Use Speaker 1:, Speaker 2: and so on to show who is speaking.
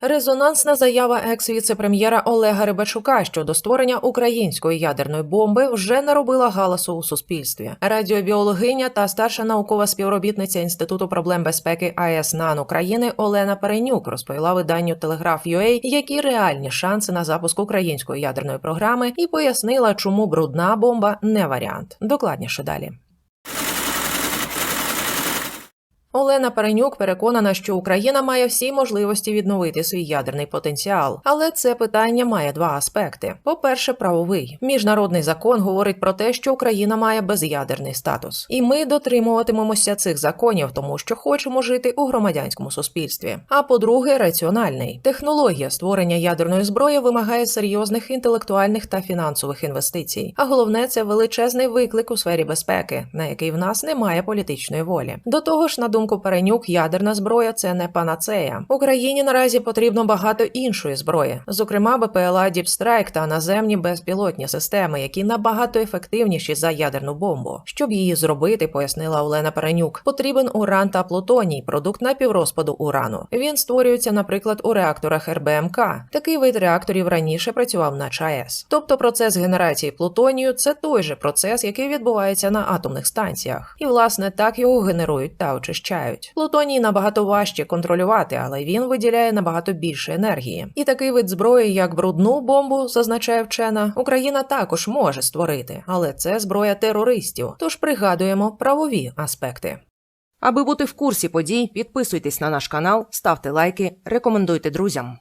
Speaker 1: Резонансна заява екс-віце-прем'єра Олега Рибачука щодо створення української ядерної бомби вже наробила галасу у суспільстві. Радіобіологиня та старша наукова співробітниця Інституту проблем безпеки АЕС НАН України Олена Перенюк розповіла виданню Телеграф.UA, які реальні шанси на запуск української ядерної програми, і пояснила, чому брудна бомба не варіант. Докладніше далі. Олена Паренюк переконана, що Україна має всі можливості відновити свій ядерний потенціал, але це питання має два аспекти: по-перше, правовий міжнародний закон говорить про те, що Україна має безядерний статус, і ми дотримуватимемося цих законів, тому що хочемо жити у громадянському суспільстві. А по-друге, раціональний технологія створення ядерної зброї вимагає серйозних інтелектуальних та фінансових інвестицій. А головне це величезний виклик у сфері безпеки, на який в нас немає політичної волі. До того ж, на думку Перенюк, ядерна зброя це не панацея. Україні наразі потрібно багато іншої зброї, зокрема БПЛА Strike та наземні безпілотні системи, які набагато ефективніші за ядерну бомбу. Щоб її зробити, пояснила Олена Перенюк, потрібен уран та плутоній, продукт напіврозпаду урану. Він створюється, наприклад, у реакторах РБМК. Такий вид реакторів раніше працював на ЧАЕС. Тобто процес генерації плутонію це той же процес, який відбувається на атомних станціях, і власне так його генерують та очищають. Плутоній набагато важче контролювати, але він виділяє набагато більше енергії. І такий вид зброї, як брудну бомбу, зазначає вчена, Україна також може створити, але це зброя терористів. Тож пригадуємо правові аспекти.
Speaker 2: Аби бути в курсі подій, підписуйтесь на наш канал, ставте лайки, рекомендуйте друзям.